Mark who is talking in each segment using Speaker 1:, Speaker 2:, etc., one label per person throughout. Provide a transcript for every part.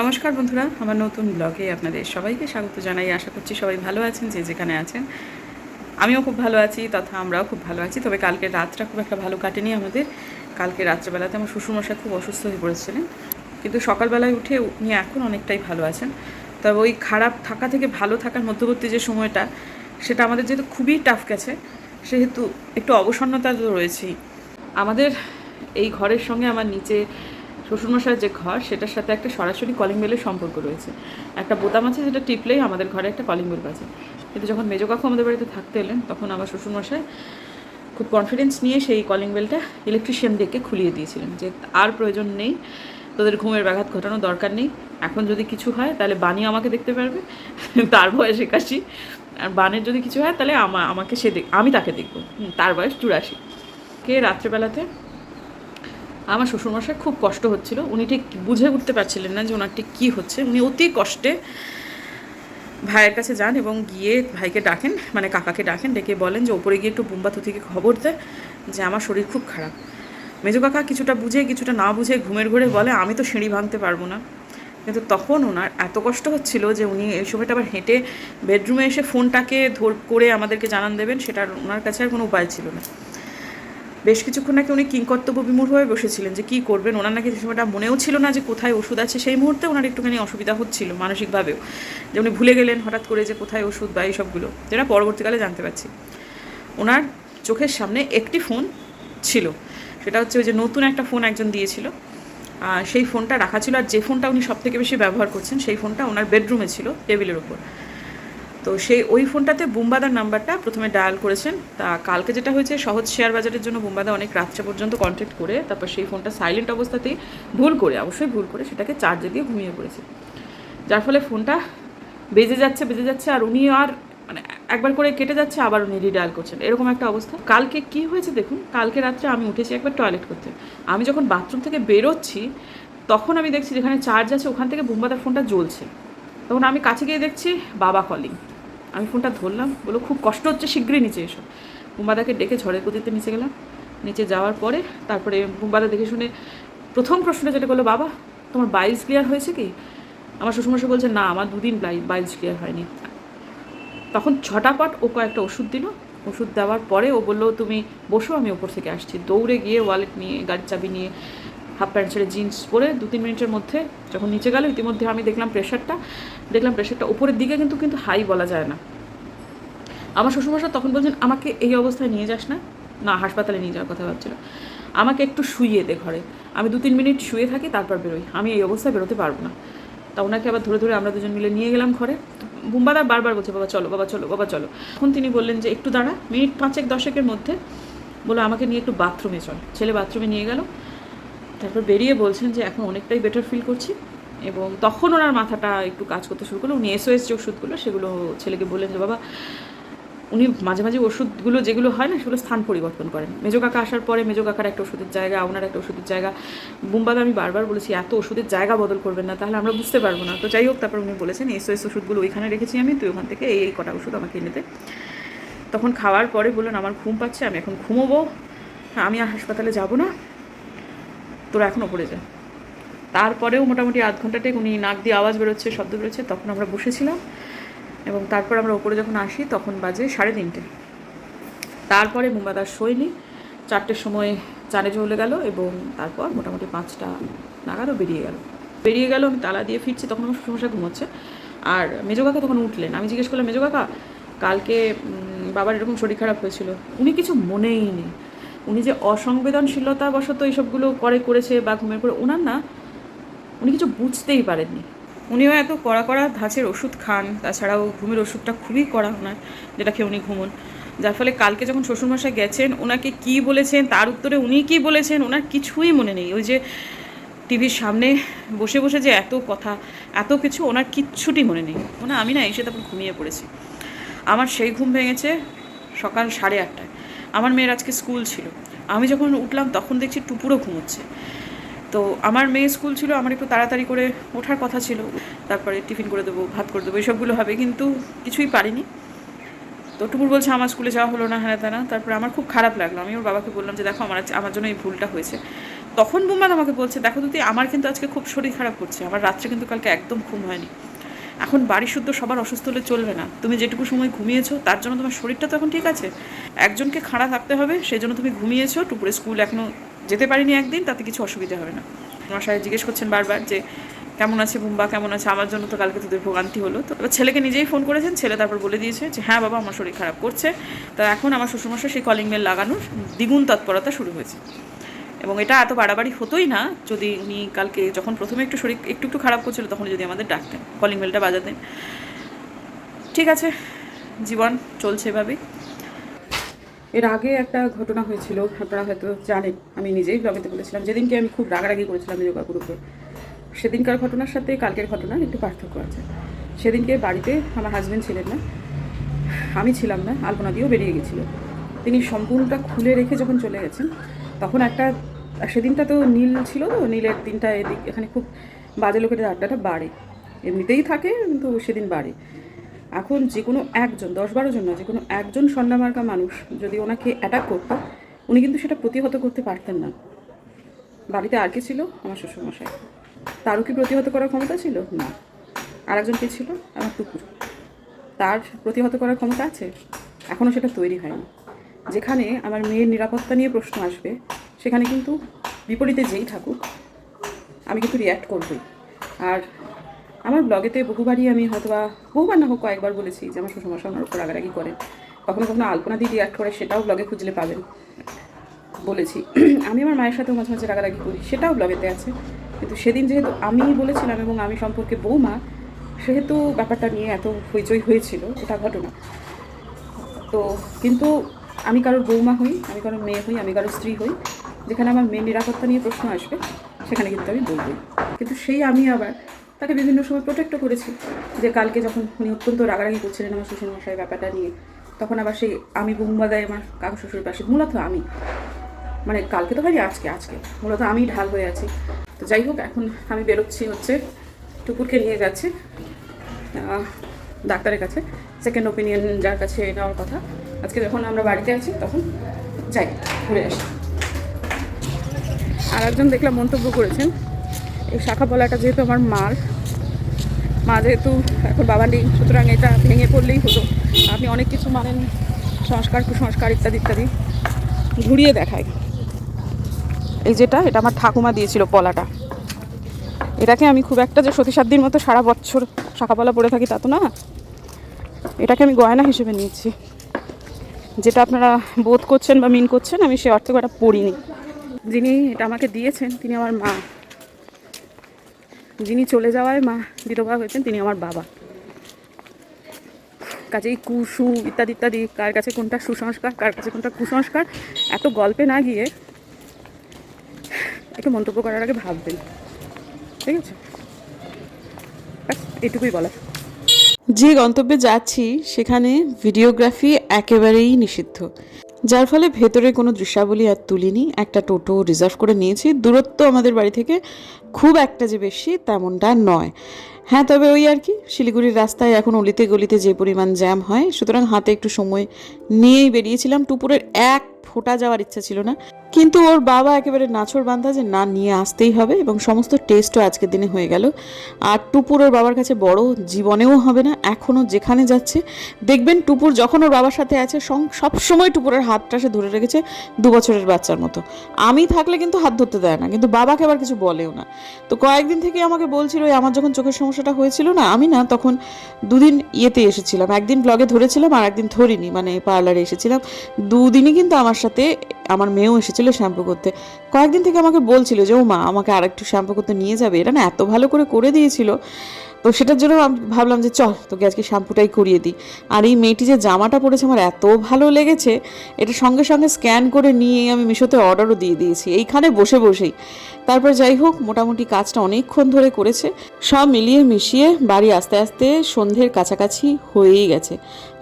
Speaker 1: নমস্কার বন্ধুরা, আমার নতুন ব্লগে আপনাদের সবাইকে স্বাগত জানাই। আশা করছি সবাই ভালো আছেন, যে যেখানে আছেন। আমিও খুব ভালো আছি, তথা আমরাও খুব ভালো আছি। তবে কালকে রাতটা খুব একটা ভালো কাটেনি আমাদের। কালকে রাত্রেবেলাতে আমার শ্বশুরমশাই খুব অসুস্থ হয়ে পড়েছিলেন। কিন্তু সকালবেলায় উঠে উনি এখন অনেকটাই ভালো আছেন। তবে ওই খারাপ থাকা থেকে ভালো থাকার মধ্যবর্তী যে সময়টা, সেটা আমাদের যেহেতু খুবই টাফ গেছে, সেহেতু একটু অবসন্নতা তো রয়েছেই আমাদের এই ঘরের সঙ্গে আমার নিচে শ্বশুরমশাইয়ের যে ঘর, সেটার সাথে একটা সরাসরি কলিং বেলের সম্পর্ক রয়েছে। একটা বোতাম আছে যেটা টিপলেই আমাদের ঘরে একটা কলিং বেল বাজে। কিন্তু যখন মেজো কাকু আমাদের বাড়িতে থাকতে এলেন, তখন আমার শ্বশুরমশাই খুব কনফিডেন্স নিয়ে সেই কলিং বেলটা ইলেকট্রিশিয়ান ডেকে খুলিয়ে দিয়েছিলেন যে, আর প্রয়োজন নেই, তোদের ঘুমের ব্যাঘাত ঘটানোর দরকার নেই। এখন যদি কিছু হয়, তাহলে বানি আমাকে দেখতে পারবে। তার বয়স একাশি। আর বানের যদি কিছু হয়, তাহলে আমা, আমাকে সে দেখ আমি তাকে দেখব। তার বয়স চুরাশি। কে রাত্রেবেলাতে আমার শ্বশুরমশাই খুব কষ্ট হচ্ছিল। উনি ঠিক বুঝে উঠতে পারছিলেন না যে ওনার ঠিক কী হচ্ছে। উনি অতি কষ্টে ভাইয়ের কাছে যান এবং গিয়ে ভাইকে ডাকেন মানে কাকাকে ডাকেন, ডেকে বলেন যে ওপরে গিয়ে একটু বুম্বা থেকে খবর দেয় যে আমার শরীর খুব খারাপ। মেজো কাকা কিছুটা বুঝে, কিছুটা না বুঝে ঘুমের ঘরে বলে, আমি তো সিঁড়ি ভাঙতে পারব না। কিন্তু তখন ওনার এত কষ্ট হচ্ছিল যে উনি এই সময়টা আবার হেঁটে বেডরুমে এসে ফোনটাকে ধর, করে আমাদেরকে জানান দেবেন, সেটার ওনার কাছে আর কোনো উপায় ছিল না। বেশ কিছুক্ষণ নাকি উনি কিংকর্তব্য বিমূঢ় হয়ে বসেছিলেন যে কী করবেন? ওনার নাকি সময়টা মনেও ছিল না যে কোথায় ওষুধ আছে। সেই মুহূর্তে ওনার একটুখানি অসুবিধা হচ্ছিল মানসিকভাবেও। যে উনি ভুলে গেলেন হঠাৎ করে যে কোথায় ওষুধ বা এইসবগুলো। যেটা পরবর্তীকালে জানতে পারছি। ওনার চোখের সামনে একটি ফোন ছিল। সেটা হচ্ছে ওই যে নতুন একটা ফোন একজন দিয়েছিল। সেই ফোনটা রাখা ছিল। আর যে ফোনটা উনি সব থেকে বেশি ব্যবহার করছেন, সেই ফোনটা ওনার বেডরুমে ছিল, টেবিলের ওপর। তো সেই ওই ফোনটাতে বুম্বাদার নাম্বারটা প্রথমে ডায়াল করেছেন। তা কালকে যেটা হয়েছে, সহজ শেয়ার বাজারের জন্য বুম্বাদা অনেক রাত্রে পর্যন্ত কন্ট্যাক্ট করে, তারপর সেই ফোনটা সাইলেন্ট অবস্থাতেই ভুল করে, অবশ্যই ভুল করে সেটাকে চার্জে দিয়ে ঘুমিয়ে পড়েছে। যার ফলে ফোনটা বেজে যাচ্ছে বেজে যাচ্ছে, আর উনি আর মানে একবার করে কেটে যাচ্ছে, আবার উনি রিডায়াল করছেন। এরকম একটা অবস্থা। কালকে কি হয়েছে দেখুন, কালকে রাত্রে আমি উঠেছি একবার টয়লেট করতে। আমি যখন বাথরুম থেকে বেরোচ্ছি, তখন আমি দেখছি যেখানে চার্জ আছে, ওখান থেকে বুম্বাদার ফোনটা জ্বলছে। তখন আমি কাছে গিয়ে দেখছি বাবা কলিং আমি ফোনটা ধরলাম বলো খুব কষ্ট হচ্ছে শীঘ্রই নিচে এসো। বুম্বাদাকে ডেকে ঝড়ের গতিতে নিচে গেলাম। নিচে যাওয়ার পরে তারপরে বুম্বাদা দেখে শুনে প্রথম প্রশ্নটা যেটা করল, বাবা, তোমার বাইলস ক্লিয়ার হয়েছে কি? আমার শ্বশুরমশাই বলছে, না, আমার দুদিন বাইলস ক্লিয়ার হয়নি। তখন ছটাপট ও কয়েকটা ওষুধ দিল। ওষুধ দেওয়ার পরে ও বলল, তুমি বসো, আমি ওপর থেকে আসছি। দৌড়ে গিয়ে ওয়ালেট নিয়ে, গাড়ির চাবি নিয়ে হাফ প্যান্ট ছেড়ে জিন্স পরে দু তিন মিনিটের মধ্যে যখন নিচে গেল, ইতিমধ্যে আমি দেখলাম প্রেশারটা দেখলাম প্রেশারটা উপরের দিকে কিন্তু কিন্তু হাই বলা যায় না। আমার শ্বশুরমশাই তখন বলছেন, আমাকে এই অবস্থায় নিয়ে যাস না। না, হাসপাতালে নিয়ে যাওয়ার কথা ভাবছিল। আমাকে একটু শুইয়ে দে ঘরে। আমি দু তিন মিনিট শুয়ে থাকি, তারপর বেরোই। আমি এই অবস্থায় বেরোতে পারব না। তা ওনাকে আবার ধরে ধরে আমরা দুজন মিলে নিয়ে গেলাম ঘরে। বুম্বাদা বারবার বলছে, বাবা, চলো বাবা চলো বাবা, চলো। তখন তিনি বললেন যে, একটু দাঁড়া, মিনিট পাঁচেক, দশেকের মধ্যে বলো আমাকে নিয়ে একটু বাথরুমে চল। ছেলে বাথরুমে নিয়ে গেল। তারপর বেরিয়ে বলছেন যে, এখন অনেকটাই বেটার ফিল করছি। এবং তখন ওনার মাথাটা একটু কাজ করতে শুরু করল। উনি এসওএস যে ওষুধগুলো, সেগুলো ছেলেকে বললেন যে, বাবা, উনি মাঝে মাঝে ওষুধগুলো যেগুলো হয় না, সেগুলো স্থান পরিবর্তন করেন। মেজো কাকা আসার পরে মেজো কাকার একটা ওষুধের জায়গা, ওনার একটা ওষুধের জায়গা। বুম্বাদা, আমি বারবার বলেছি, এত ওষুধের জায়গা বদল করবেন না, তাহলে আমরা বুঝতে পারব না। তো যাই হোক, তারপর উনি বলেছেন এসওএস ওষুধগুলো ওইখানে রেখেছি আমি, তুই ওখান থেকে এই কটা ওষুধ আমাকে এনে দে। তখন খাওয়ার পরে বললেন, আমার ঘুম পাচ্ছে, আমি এখন ঘুমোবো। আমি আর হাসপাতালে যাব না। তোরা এখন ওপরে যা। তারপরেও মোটামুটি আধ ঘন্টাটাই উনি নাক দিয়ে আওয়াজ বেরোচ্ছে, শব্দ বেরোচ্ছে, তখন আমরা বসেছিলাম এবং তারপর আমরা ওপরে যখন আসি তখন বাজে সাড়ে তিনটে। তারপরে মুম্বাদার শৈনি চারটের সময় চানে চলে গেল এবং তারপর মোটামুটি পাঁচটা নাগাদও বেরিয়ে গেল। বেরিয়ে গেল, আমি তালা দিয়ে ফিরছি, তখন আমার সমস্যা ঘুমোচ্ছে। আর মেজো কাকা তখন উঠলেন। আমি জিজ্ঞেস করলাম, মেজো কাকা, কালকে বাবার এরকম শরীর খারাপ হয়েছিল? উনি কিছু মনেই নেই। উনি যে অসংবেদনশীলতা বশত এইসবগুলো করে করেছে বা ঘুমের করে ওনার না, উনি কিছু বুঝতেই পারেননি। উনিও এত কড়া কড়া ধাঁচের ওষুধ খান, তাছাড়াও ঘুমের ওষুধটা খুবই কড়া ওনার যেটা খেয়ে উনি ঘুমন। যার ফলে কালকে যখন শ্বশুরমশাই গেছেন ওনাকে কি বলেছেন, তার উত্তরে উনি কি বলেছেন ওনার কিছুই মনে নেই। ওই যে টিভির সামনে বসে বসে যে এত কথা, এত কিছু ওনার কিচ্ছুটি মনে নেই। ওনা আমি না এসে তারপর ঘুমিয়ে পড়েছি। আমার সেই ঘুম ভেঙেছে সকাল সাড়ে আটটায়। আমার মেয়ের আজকে স্কুল ছিল। আমি যখন উঠলাম তখন দেখছি টুপুরও ঘুমোচ্ছে। তো আমার মেয়ে স্কুল ছিল, আমার একটু তাড়াতাড়ি করে ওঠার কথা ছিল। তারপরে টিফিন করে দেবো, ভাত করে দেবো এইসবগুলো হবে, কিন্তু কিছুই পারিনি। তো টুকুর বলছে, আমার স্কুলে যাওয়া হলো না হ্যাঁ তা না। তারপরে আমার খুব খারাপ লাগল। আমি ওর বাবাকে বললাম যে, দেখো, আমার আমার জন্য এই ভুলটা হয়েছে। তখন বুম্বাদ আমাকে বলছে, দেখো দিদি আমার কিন্তু আজকে খুব শরীর খারাপ করছে। আমার রাত্রে কিন্তু কালকে একদম ঘুম হয়নি। এখন বাড়ি শুদ্ধ সবার অসুস্থ হলে চলবে না। তুমি যেটুকু সময় ঘুমিয়েছো, তার জন্য তোমার শরীরটা তো এখন ঠিক আছে। একজনকে খাড়া থাকতে হবে সেই জন্য তুমি ঘুমিয়েছো টুপুরে স্কুল এখনও যেতে পারিনি একদিন, তাতে কিছু অসুবিধা হবে না। আমার সাথে জিজ্ঞেস করছেন বারবার যে, কেমন আছে বুম্বা? কেমন আছে? আমার জন্য তো কালকে তোদের ভোগান্তি হলো। তো এবার ছেলেকে নিজেই ফোন করেছেন, ছেলে তারপর বলে দিয়েছে যে হ্যাঁ বাবা, আমার শরীর খারাপ করছে। তো এখন আমার শ্বশুরমশাই সেই কলিং মেল লাগানোর দ্বিগুণ তৎপরতা শুরু হয়েছে। এবং এটা এত বাড়াবাড়ি হতোই না, যদি উনি কালকে যখন প্রথমে একটু শরীর একটু একটু খারাপ করছিল, তখন যদি আমাদের ডাকতেন কলিং বেলটা বাজাতেন। ঠিক আছে, জীবন চলছে এভাবেই। এর আগে একটা ঘটনা হয়েছিল, আপনারা হয়তো জানেন, আমি নিজেই ব্লগেতে বলেছিলাম, যেদিনকে আমি খুব রাগারাগি করেছিলাম যোগা গ্রুপে সেদিনকার ঘটনার সাথে কালকের ঘটনার একটু পার্থক্য আছে। সেদিনকে বাড়িতে আমার হাজব্যান্ড ছিলেন না, আমি ছিলাম না, আলপনা দিয়েও বেরিয়ে গেছিল। তিনি সম্পূর্ণটা খুলে রেখে যখন চলে গেছেন তখন একটা, সেদিনটা তো নীল ছিল তো, নীলের দিনটা এদিক, এখানে খুব বাজে লোকের আড্ডাটা বাড়ে। এমনিতেই থাকে, কিন্তু সেদিন বাড়ে। এখন যে কোনো একজন দশ বারো জন না যে কোনো একজন সন্নামার্কা মানুষ যদি ওনাকে অ্যাটাক করতো, উনি কিন্তু সেটা প্রতিহত করতে পারতেন না। বাড়িতে আর কে ছিল? আমার শ্বশুরমশাই। তারও কি প্রতিহত করার ক্ষমতা ছিল? না। আর একজন কে ছিল? আমার টুকুর। তার প্রতিহত করার ক্ষমতা আছে? এখনও সেটা তৈরি হয়নি। যেখানে আমার মেয়ের নিরাপত্তা নিয়ে প্রশ্ন আসবে, সেখানে কিন্তু বিপরীতে যেই থাকুক, আমি কিন্তু রিয়্যাক্ট করবই। আর আমার ব্লগেতে বহুবারই আমি হয়তো বা বহুবার না হোক কয়েকবার বলেছি যে আমার শ্বশুরমশাই আমার উপর রাগারাগি করেন। কখনো কখনো আলপনা দিয়ে রিয়াক্ট করে, সেটাও ব্লগে খুঁজলে পাবেন। বলেছি। আমি আমার মায়ের সাথেও মাঝে মাঝে রাগারাগি করি, সেটাও ব্লগেতে আছে। কিন্তু সেদিন যেহেতু আমি বলেছিলাম এবং আমি সম্পর্কে বৌমা, সেহেতু ব্যাপারটা নিয়ে এত হইচই হয়েছিল, এটা ঘটনা। তো, কিন্তু আমি কারোর বৌমা হই, আমি কারোর মেয়ে হই, আমি কারোর স্ত্রী হই, যেখানে আমার মেয়ের নিরাপত্তা নিয়ে প্রশ্ন আসবে, সেখানে কিন্তু আমি বলবই। কিন্তু সেই আমি আবার তাকে বিভিন্ন সময় প্রোটেক্টও করেছি, যে কালকে যখন উনি অত্যন্ত রাগারাগি করছিলেন আমার শ্বশুরমশাই ব্যাপারটা নিয়ে, তখন আবার সেই আমি বৌমা দেয় আমার কাকু শ্বশুর পাশে, মূলত আমি। মানে কালকে তো হয়নি আজকে আজকে, মূলত আমি ঢাল হয়ে আছি। তো যাই হোক, এখন আমি বেরোচ্ছি হচ্ছে টুকুরকে নিয়ে যাচ্ছি ডাক্তারের কাছে সেকেন্ড ওপিনিয়ন যার কাছে নেওয়ার কথা। আজকে যখন আমরা বাড়িতে আছি, তখন যাই, ঘুরে আসি। আর একজন দেখলাম মন্তব্য করেছেন, এই শাখা পলাটা যেহেতু আমার মার, মা যেহেতু এখন বাবা নেই, সুতরাং এটা ভেঙে পড়লেই হতো আপনি অনেক কিছু মানেন, সংস্কার, কুসংস্কার ইত্যাদি ইত্যাদি। ঘুরিয়ে দেখায়। এই যেটা, এটা আমার ঠাকুমা দিয়েছিল পলাটা। এটাকে আমি খুব একটা যে সতী সাধ্যির মতো সারা বছর শাখাপালা পরে থাকি তা তো না। এটাকে আমি গয়না হিসেবে নিয়েছি। যেটা আপনারা বোধ করছেন বা মিন করছেন, আমি সে অর্থে এটা পড়িনি। যিনি এটা আমাকে দিয়েছেন, তিনি আমার মা। যিনি চলে যাওয়ায় মা বিধবা হয়েছেন, তিনি আমার বাবা। কাজেই কুসু ইত্যাদি ইত্যাদি, কার কাছে কোনটা সুসংস্কার, কার কাছে কোনটা কুসংস্কার, এত গল্পে না গিয়ে একটু মন্তব্য করার আগে ভাববেন। ঠিক আছে? এটুকুই বলা
Speaker 2: যে গন্তব্যে যাচ্ছি, সেখানে ভিডিওগ্রাফি একেবারেই নিষিদ্ধ। যার ফলে ভেতরে কোনো দৃশ্যাবলী আর তুলিনি, একটা টোটো রিজার্ভ করে নিয়েছি। দূরত্ব আমাদের বাড়ি থেকে খুব একটা যে বেশি তেমনটা নয়। হ্যাঁ তবে ওই আর কি, শিলিগুড়ির রাস্তায় এখন অলিতে গলিতে যে পরিমাণ জ্যাম হয়, সুতরাং হাতে একটু সময় নিয়েই বেরিয়েছিলাম। টুপুরের এক ফোটা যাওয়ার ইচ্ছা ছিল না। কিন্তু ওর বাবা একেবারে নাছর বান্ধা যে না, নিয়ে আসতেই হবে এবং সমস্ত টেস্টও আজকের দিনে হয়ে গেল। আর টুপুর ওর বাবার কাছে বড় জীবনেও হবে না এখনও যেখানে যাচ্ছে। দেখবেন টুপুর যখন ওর বাবার সাথে আছে সবসময় টুপুরের হাতটা সে ধরে রেখেছে দু বছরের বাচ্চার মতো। আমি থাকলে কিন্তু হাত ধরতে দেয় না, কিন্তু বাবাকে আবার কিছু বলেও না। তো কয়েকদিন থেকে আমাকে বলছিল ওই আমার যখন চোখের সমস্যাটা হয়েছিল না, আমি না তখন দুদিন ইয়েতে এসেছিলাম। একদিন ব্লগে ধরেছিলাম আর একদিন ধরিনি মানে পার্লারে এসেছিলাম। দুদিনই কিন্তু আমার সাথে আমার মেয়েও এসেছিল শ্যাম্পু করতে। কয়েকদিন থেকে আমাকে বলছিল যে ও মা আমাকে আর একটু শ্যাম্পু করতে নিয়ে যাবে। এটা না এত ভালো করে করে দিয়েছিল। তো সেটার জন্য ভাবলাম যে চল, তোকে আজকে শ্যাম্পুটাই করিয়ে দিই। আর এই মেয়েটি যে জামাটা পরেছে আমার এত ভালো লেগেছে, এটা সঙ্গে সঙ্গে স্ক্যান করে নিয়ে আমি মিশোতে অর্ডারও দিয়ে দিয়েছি, এইখানে বসে বসেই। তারপর যাই হোক, মোটামুটি কাজটা অনেকক্ষণ ধরে করেছে, সব মিলিয়ে মিশিয়ে বাড়ি আস্তে আস্তে সন্ধ্যের কাছাকাছি হয়েই গেছে।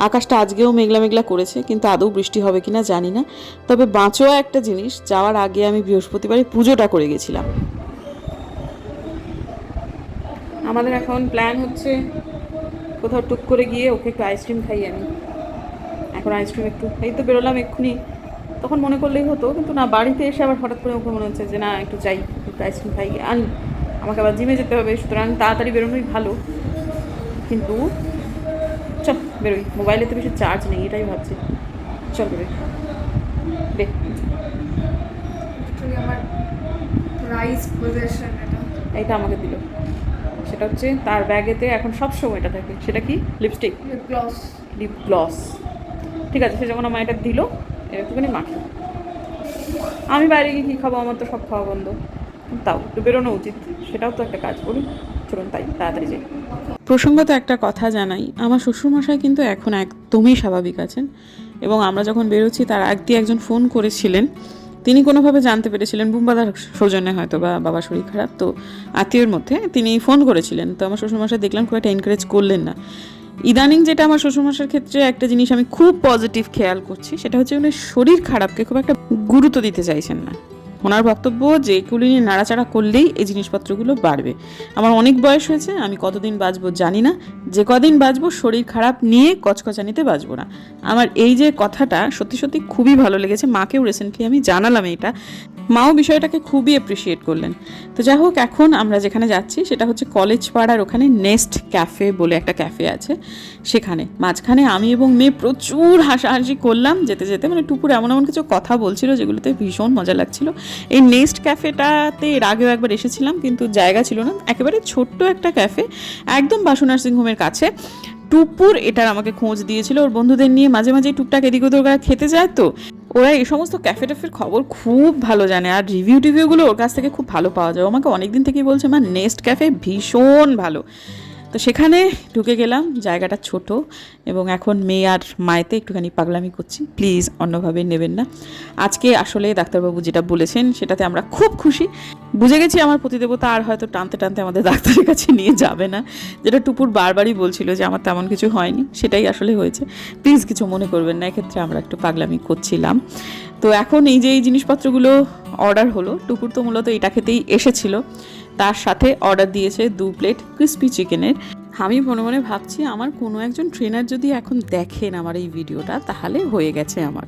Speaker 2: আকাশটা আজকেও মেঘলা মেঘলা করেছে, কিন্তু আদৌ বৃষ্টি হবে কিনা জানি না। তবে বাঁচোয়া একটা জিনিস, যাওয়ার আগে আমি বৃহস্পতিবারে পুজোটা করে গেছিলাম।
Speaker 1: আমাদের এখন প্ল্যান হচ্ছে কোথাও টুক করে গিয়ে ওকে একটু আইসক্রিম খাই আমি এখন আইসক্রিম একটু এই তো বেরোলাম এক্ষুনি।
Speaker 3: তখন মনে করলেই হতো কিন্তু না বাড়িতে এসে আবার হঠাৎ করে ওকে মনে হচ্ছে যে না একটু যাই একটু আইসক্রিম খাই আনি। আমাকে আবার জিমে যেতে হবে সুতরাং তাড়াতাড়ি বেরোনোই ভালো। কিন্তু চল বেরোই। মোবাইলে তো বেশি চার্জ নেই এটাই ভাবছি। চল বেরোই। দে।
Speaker 4: Actually, আমার প্রাইস এটা।
Speaker 3: আমাকে দিল। সেটা হচ্ছে তার ব্যাগেতে এখন সব সময় এটা থাকে। সেটা কি? Lipstick?
Speaker 4: Lip gloss
Speaker 3: lip gloss ঠিক আছে সে যখন আমার এটা দিল একটুখানি মাখি। আমি বাইরে গিয়ে কী খাব? আমার তো সব খাওয়া বন্ধ। তাও একটু বেরোনো উচিত। সেটাও তো একটা কাজ করি। চলুন তাই তাড়াতাড়ি যাই।
Speaker 1: প্রসঙ্গত একটা কথা জানাই। আমার শ্বশুরমশাই কিন্তু এখন একদমই স্বাভাবিক আছেন এবং আমরা যখন বেরোচ্ছি তার আগ দিয়ে একজন ফোন করেছিলেন। তিনি কোনোভাবে জানতে পেরেছিলেন, বুম্বাদার সৌজন্যে হয়তো বা বাবা শরীর খারাপ, তো আত্মীয়ের মধ্যে তিনি ফোন করেছিলেন। তো আমার শ্বশুরমশাই দেখলাম খুব একটা এনকারেজ করলেন না। ইদানিং যেটা আমার শ্বশুরমশার ক্ষেত্রে একটা জিনিস আমি খুব পজিটিভ খেয়াল করছি, সেটা হচ্ছে উনি শরীর খারাপকে খুব একটা গুরুত্ব দিতে চাইছেন না। ওনার বক্তব্য যে এগুলি নিয়ে নাড়াচাড়া করলেই এই জিনিসপত্রগুলো বাড়বে। আমার অনেক বয়স হয়েছে, আমি কতদিন বাঁচবো জানি না। যে কদিন বাঁচবো, শরীর খারাপ নিয়ে কচকচানিতে বাঁচবো না। আমার এই যে কথাটা সত্যি সত্যি খুবই ভালো লেগেছে, মাকেও রিসেন্টলি আমি জানালাম এটা। মাও বিষয়টাকে খুবই অ্যাপ্রিসিয়েট করলেন। তো যাই হোক, এখন আমরা যেখানে যাচ্ছি সেটা হচ্ছে কলেজ পাড়ার ওখানে নেস্ট ক্যাফে বলে একটা ক্যাফে আছে। সেখানে, মাঝখানে আমি এবং মেয়ে প্রচুর হাসাহাসি করলাম, যেতে যেতে মানে টুকুর এমন এমন কিছু কথা বলছিল যেগুলোতে ভীষণ মজা লাগছিল। এই নেস্ট ক্যাফেটাতে এর আগেও একবার এসেছিলাম, কিন্তু জায়গা ছিল না। একেবারে ছোট্ট একটা ক্যাফে, একদম বাসু নার্সিংহোমের কাছে। টুপুর এটার আমাকে খোঁজ দিয়েছিল, ওর বন্ধুদের নিয়ে মাঝে মাঝে টুকটাক এদিক ওদিক ওরা খেতে যায় তো। ওরা এই সমস্ত ক্যাফে ট্যাফের খবর খুব ভালো জানে, আর রিভিউ টিভিউগুলো ওর কাছ থেকে খুব ভালো পাওয়া যায়। আমাকে অনেকদিন থেকেই বলছে, মা নেস্ট ক্যাফে ভীষণ ভালো। তো সেখানে ঢুকে গেলাম, জায়গাটা ছোট এবং এখন মেয়ে আর মায়েতে একটুখানি পাগলামি করছি। প্লিজ অন্যভাবে নেবেন না। আজকে আসলে ডাক্তারবাবু যেটা বলেছেন সেটাতে আমরা খুব খুশি। বুঝে গেছি আমার প্রতিদেবতা আর হয়তো টানতে টানতে আমাদের ডাক্তারের কাছে নিয়ে যাবে না। যেটা টুপুর বারবারই বলছিল যে আমার তেমন কিছু হয়নি, সেটাই আসলে হয়েছে। প্লিজ কিছু মনে করবেন না, এক্ষেত্রে আমরা একটু পাগলামি করছিলাম। তো এখন এই যে এই জিনিসপত্রগুলো অর্ডার হলো টুকুর তো মূলত এটা খেতেই এসেছিল। তার সাথে অর্ডার দিয়েছে দু প্লেট ক্রিস্পি চিকেনের আমি মনে মনে ভাবছি, আমার কোনো একজন ট্রেনার যদি এখন দেখেন আমার এই ভিডিওটা তাহলে হয়ে গেছে আমার।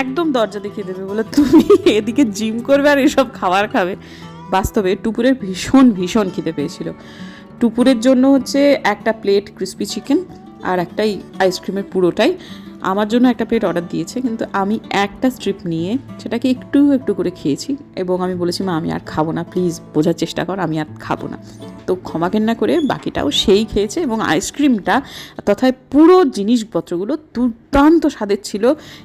Speaker 1: একদম দরজা দেখিয়ে দেবে, বলে তুমি এদিকে জিম করবে আর এসব খাবার খাবে। বাস্তবে টুপুরের ভীষণ ভীষণ খিদে পেয়েছিল। টুপুরের জন্য হচ্ছে একটা প্লেট ক্রিস্পি চিকেন আর একটাই আইসক্রিমের পুরোটাই। আমার জন্য একটা প্লেট অর্ডার দিয়েছে, কিন্তু আমি একটা স্ট্রিপ নিয়ে সেটাকে একটু একটু করে খেয়েছি এবং আমি বলেছি, মা, আমি আর খাব না প্লিজ বোঝার চেষ্টা কর, আমি আর খাব না। তো ক্ষমা কেন্না করে বাকিটাও সেই খেয়েছে এবং আইসক্রিমটা তথায় পুরো জিনিসপত্রগুলো দুর্দান্ত স্বাদের ছিল।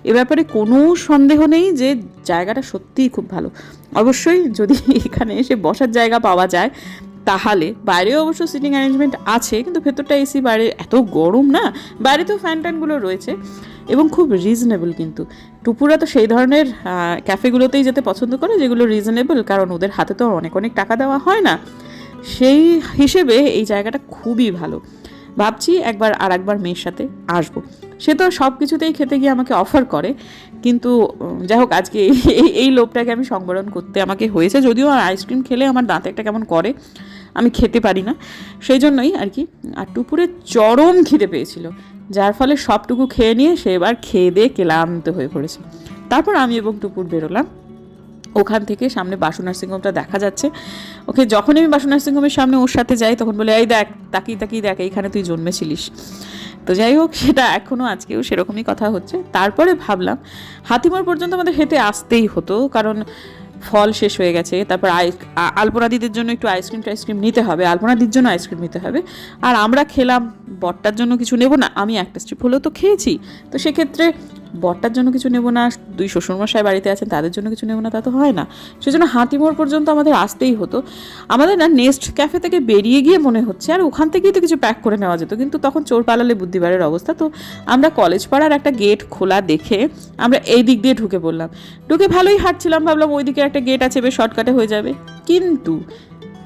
Speaker 1: এ ব্যাপারে কোনো সন্দেহ নেই যে জায়গাটা সত্যিই খুব ভালো। অবশ্যই যদি এখানে এসে বসার জায়গা পাওয়া যায়, তাহলে বাইরেও অবশ্য সিটিং অ্যারেঞ্জমেন্ট আছে, কিন্তু ভেতরটা এসি বাইরে এত গরম না বাইরে তো ফ্যান ট্যানগুলো রয়েছে। এবং খুব রিজনেবল কিন্তু। টুপুরা তো সেই ধরনের ক্যাফেগুলোতেই যেতে পছন্দ করে, যেগুলো রিজনেবল কারণ ওদের হাতে তো অনেক অনেক টাকা দেওয়া হয় না। সেই হিসেবে এই জায়গাটা খুবই ভালো। ভাবছি একবার আর একবার মেয়ের সাথে আসব। সে তো সব কিছুতেই খেতে গিয়ে আমাকে অফার করে, কিন্তু যাই হোক, আজকে এই- এই লোভটাকে আমি সংবরণ করতে আমাকে হয়েছে, যদিও আর আইসক্রিম খেলে আমার দাঁতে একটা কেমন করে, আমি খেতে পারি না। সেই জন্যই আর কি, আর টুপুরে চরম খিদে পেয়েছিল। যার ফলে সবটুকু খেয়ে নিয়ে সে এবার খেয়ে দিয়ে ক্লান্ত হয়ে পড়েছে। তারপর আমি এবং টুপুর বেরোলাম। ওখান থেকে সামনে বাসু নার্সিংহোমটা দেখা যাচ্ছে। ওকে যখন আমি বাসু নার্সিংহোমের সামনে ওর সাথে যাই, তখন বলে, এই দেখ, তাকিয়ে তাকিয়ে দেখ, এইখানে তুই জন্মেছিলিস। তো যাই হোক, সেটা এখনও আজকেও সেরকমই কথা হচ্ছে। তারপরে ভাবলাম, হাতিমোড় পর্যন্ত আমাদের হেঁটে আসতেই হতো। কারণ ফল শেষ হয়ে গেছে, তারপর আই, আ- আলপনাদিদের জন্য একটু আইসক্রিম টাইসক্রিম নিতে হবে আলপনাদির জন্য আইসক্রিম নিতে হবে। আর আমরা খেলাম, বটটার জন্য কিছু নেব না, আমি একটা স্ট্রিপ হলেও তো খেয়েছি। তো সেক্ষেত্রে বটটার জন্য কিছু নেব না, দুই শ্বশুরমশাই বাড়িতে আছেন, তাদের জন্য কিছু নেব না, তা তো হয় না। সেজন্য হাতিমোড় পর্যন্ত আমাদের আসতেই হতো। আমাদের না নেক্সট ক্যাফে থেকে বেরিয়ে গিয়ে মনে হচ্ছে, আর ওখান থেকেই তো কিছু প্যাক করে নেওয়া যেত, কিন্তু তখন চোর পালালে বুদ্ধিবারের অবস্থা। তো আমরা কলেজ পাড়ার একটা গেট খোলা দেখে আমরা এই দিক দিয়ে ঢুকে পড়লাম। ঢুকে ভালোই হাঁটছিলাম, ভাবলাম ওই দিকে একটা গেট আছে, বেশ শর্টকাটে হয়ে যাবে। কিন্তু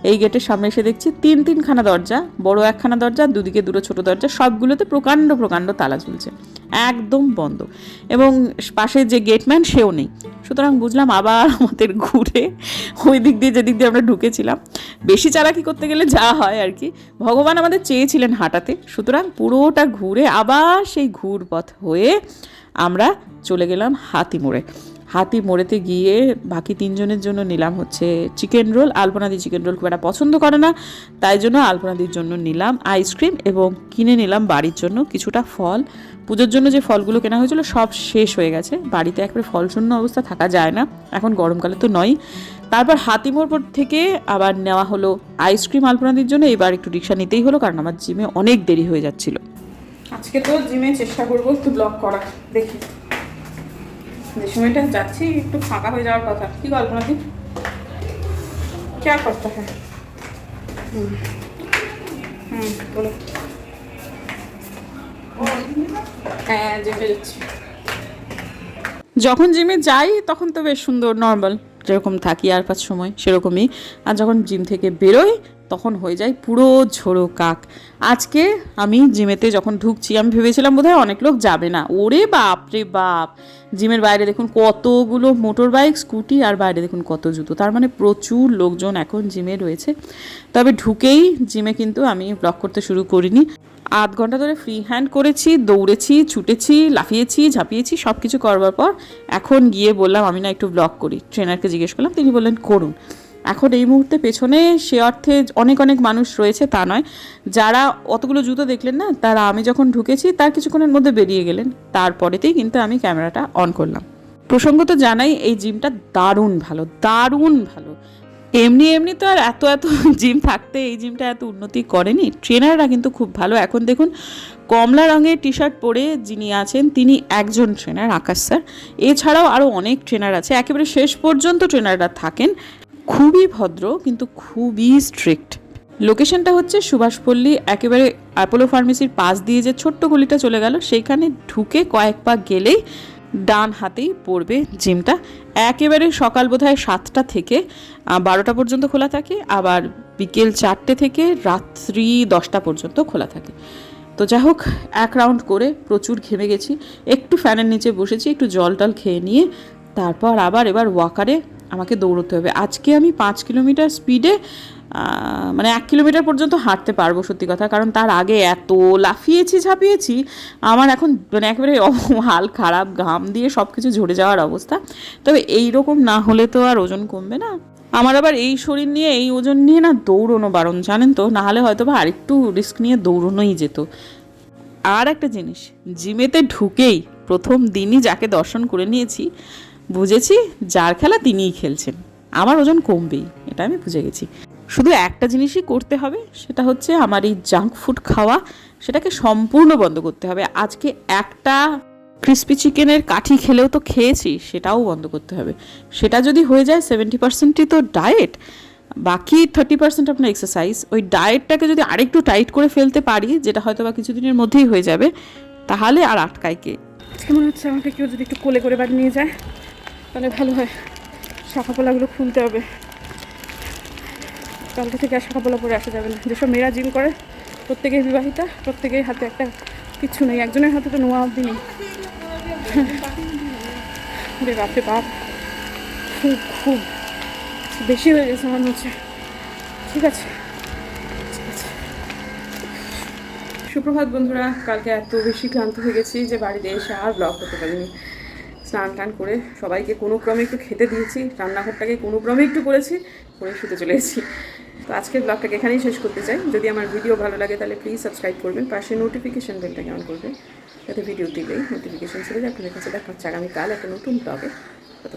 Speaker 1: এই গেটের সামনে এসে দেখছি তিন তিনখানা দরজা, বড় একখানা দরজা, দুদিকে দুটো ছোট দরজা, সবগুলোতে প্রকাণ্ড প্রকাণ্ড তালা ঝুলছে। একদম বন্ধ। এবং পাশে যে গেটম্যান সেও নেই। সুতরাং বুঝলাম আবার আমাদের ঘুরে ওই দিক দিয়ে যেদিক দিয়ে আমরা ঢুকেছিলাম। বেশি চালাকি করতে গেলে যা হয় আর কি। ভগবান আমাদের চেয়েছিলেন হাঁটাতে। সুতরাং পুরোটা ঘুরে আবার সেই ঘুরপথ হয়ে আমরা চলে গেলাম হাতিমোড়ে। হাতি মোড়েতে গিয়ে বাকি তিনজনের জন্য নিলাম হচ্ছে চিকেন রোল আলপনাদি চিকেন রোল খুব একটা পছন্দ করে না, তাই জন্য আলপনাদির জন্য নিলাম আইসক্রিম এবং কিনে নিলাম বাড়ির জন্য কিছুটা ফল। পুজোর জন্য যে ফলগুলো কেনা হয়েছিল সব শেষ হয়ে গেছে, বাড়িতে একবারে ফলশূন্য অবস্থা থাকা যায় না, এখন গরমকালে তো নয়। তারপর হাতিমোড় পর থেকে আবার নেওয়া হলো আইসক্রিম আলপনাদির জন্য, এবার একটু রিক্সা নিতেই হলো, কারণ আমার জিমে অনেক দেরি হয়ে যাচ্ছিল।
Speaker 5: আজকে তো জিমে চেষ্টা করব একটু ব্লগ করার, দেখি। যে সময়টা যাচ্ছি, একটু ফাঁকা হয়ে যাওয়ার কথা। কি কল্পনা দিন বলো। হ্যাঁ
Speaker 1: যখন জিমে যাই, তখন তো বেশ সুন্দর নর্মাল যেরকম থাকি আর পাঁচ সময়, সেরকমই। আর যখন জিম থেকে বেরোই, তখন হয়ে যায় পুরো ঝোড়ো কাক। আজকে আমি জিমেতে যখন ঢুকছি, আমি ভেবেছিলাম বোধহয় অনেক লোক যাবে না। ওরে বাপ রে বাপ! জিমের বাইরে দেখুন কতগুলো মোটর বাইক, স্কুটি আর বাইরে দেখুন কত জুতো। তার মানে প্রচুর লোকজন এখন জিমে রয়েছে। তবে ঢুকেই জিমে কিন্তু আমি ব্লক করতে শুরু করিনি। আধ ঘণ্টা ধরে ফ্রি হ্যান্ড করেছি, দৌড়েছি, ছুটেছি, লাফিয়েছি, ঝাঁপিয়েছি সব কিছু করবার পর এখন গিয়ে বললাম, আমি না একটু ব্লক করি। ট্রেনারকে জিজ্ঞেস করলাম, তিনি বললেন, করুন। এখন এই মুহূর্তে পেছনে সে অর্থে অনেক অনেক মানুষ রয়েছে, তা নয়। যারা অতগুলো জুতো দেখলেন না, তারা আমি যখন ঢুকেছি, তার কিছুক্ষণের মধ্যে বেরিয়ে গেলেন। তারপরেতেই কিন্তু আমি ক্যামেরাটা অন করলাম। প্রসঙ্গত জানাই, এই জিমটা দারুণ ভালো দারুণ ভালো। এমনি এমনি তো আর এত এত জিম থাকতে এই জিমটা এত উন্নতি করেনি। ট্রেনাররা কিন্তু খুব ভালো। এখন দেখুন, কমলা রঙের টি শার্ট পরে যিনি আছেন, তিনি একজন ট্রেনার, আকাশ স্যার। এছাড়াও আরও অনেক ট্রেনার আছে। একেবারে শেষ পর্যন্ত ট্রেনাররা থাকেন। খুবই ভদ্র, কিন্তু খুবই স্ট্রিক্ট লোকেশনটা হচ্ছে সুভাষপল্লী একেবারে অ্যাপোলো ফার্মেসির পাশ দিয়ে যে ছোট্ট গলিটা চলে গেল, সেইখানে ঢুকে কয়েক পা গেলেই ডান হাতেই পড়বে জিমটা। একেবারে সকাল বোধহয় সাতটা থেকে বারোটা পর্যন্ত খোলা থাকে, আবার বিকেল চারটে থেকে রাত্রি দশটা পর্যন্ত খোলা থাকে। তো যাই হোক, এক রাউন্ড করে প্রচুর ঘেমে গেছি। একটু ফ্যানের নিচে বসেছি, একটু জল টল খেয়ে নিয়ে, তারপর আবার এবার ওয়াকারে আমাকে দৌড়তে হবে। আজকে আমি পাঁচ কিলোমিটার স্পিডে মানে এক কিলোমিটার পর্যন্ত হাঁটতে পারব সত্যি কথা। কারণ তার আগে এত লাফিয়েছি, ঝাঁপিয়েছি, আমার এখন মানে একেবারে হাল খারাপ, ঘাম দিয়ে সব কিছু ঝরে যাওয়ার অবস্থা। তবে এই রকম না হলে তো আর ওজন কমবে না। আমার আবার এই শরীর নিয়ে, এই ওজন নিয়ে না দৌড়নো বারণ, জানেন তো? নাহলে হয়তো বা আরেকটু রিস্ক নিয়ে দৌড়নোই যেত। আর একটা জিনিস জিমেতে ঢুকেই প্রথম দিনই যাকে দর্শন করে নিয়েছি বুঝেছি, যার খেলা তিনিই খেলছেন। আমার ওজন কমবেই, এটা আমি বুঝে গেছি। শুধু একটা জিনিসই করতে হবে, সেটা হচ্ছে আমার এই জাঙ্ক ফুড খাওয়া, সেটাকে সম্পূর্ণ বন্ধ করতে হবে। আজকে একটা ক্রিস্পি চিকেনের কাঠি খেলেও তো খেয়েছি, সেটাও বন্ধ করতে হবে। সেটা যদি হয়ে যায় সেভেন্টি পার্সেন্টই তো ডায়েট বাকি থার্টি পার্সেন্ট আপনার এক্সারসাইজ ওই ডায়েটটাকে যদি আরেকটু টাইট করে ফেলতে পারি, যেটা হয়তো বা কিছুদিনের মধ্যেই হয়ে যাবে, তাহলে আর আটকায় কে?
Speaker 5: মনে হচ্ছে আমাকে কেউ যদি একটু কোলে করে বাড়ি নিয়ে যায় তাহলে ভালো হয়। শাখাপোলাগুলো খুলতে হবে। কালকে থেকে আর শাখাপোলা পরে আসা যাবে না। যেসব মেয়েরা জিম করে, প্রত্যেকেই বিবাহিতা, প্রত্যেকের হাতে একটা কিচ্ছু নেই। একজনের হাতে তো নোয়া অব্দি নেই। রে বাপ। খুব খুব বেশি হয়ে গেছে মনে হচ্ছে। ঠিক আছে। সুপ্রভাত বন্ধুরা, কালকে এত বেশি ক্লান্ত হয়ে গেছি যে বাড়িতে এসে আর ব্লগ করতে পারিনি। স্নান টান করে সবাইকে কোনো ক্রমে একটু খেতে দিয়েছি, রান্নাঘরটাকে কোনো ক্রমে একটু করেছি, করে শুতে চলে এসেছি। তো আজকের ব্লগটাকে এখানেই শেষ করতে চাই। যদি আমার ভিডিও ভালো লাগে তাহলে প্লিজ সাবস্ক্রাইব করবেন, পাশে নোটিফিকেশান বেলটাকে অন করবেন, যাতে ভিডিও দিলেই নোটিফিকেশান চলে যায়। আপনাদের কাছে দেখা হচ্ছে আগামীকাল একটা নতুন ব্লগে কত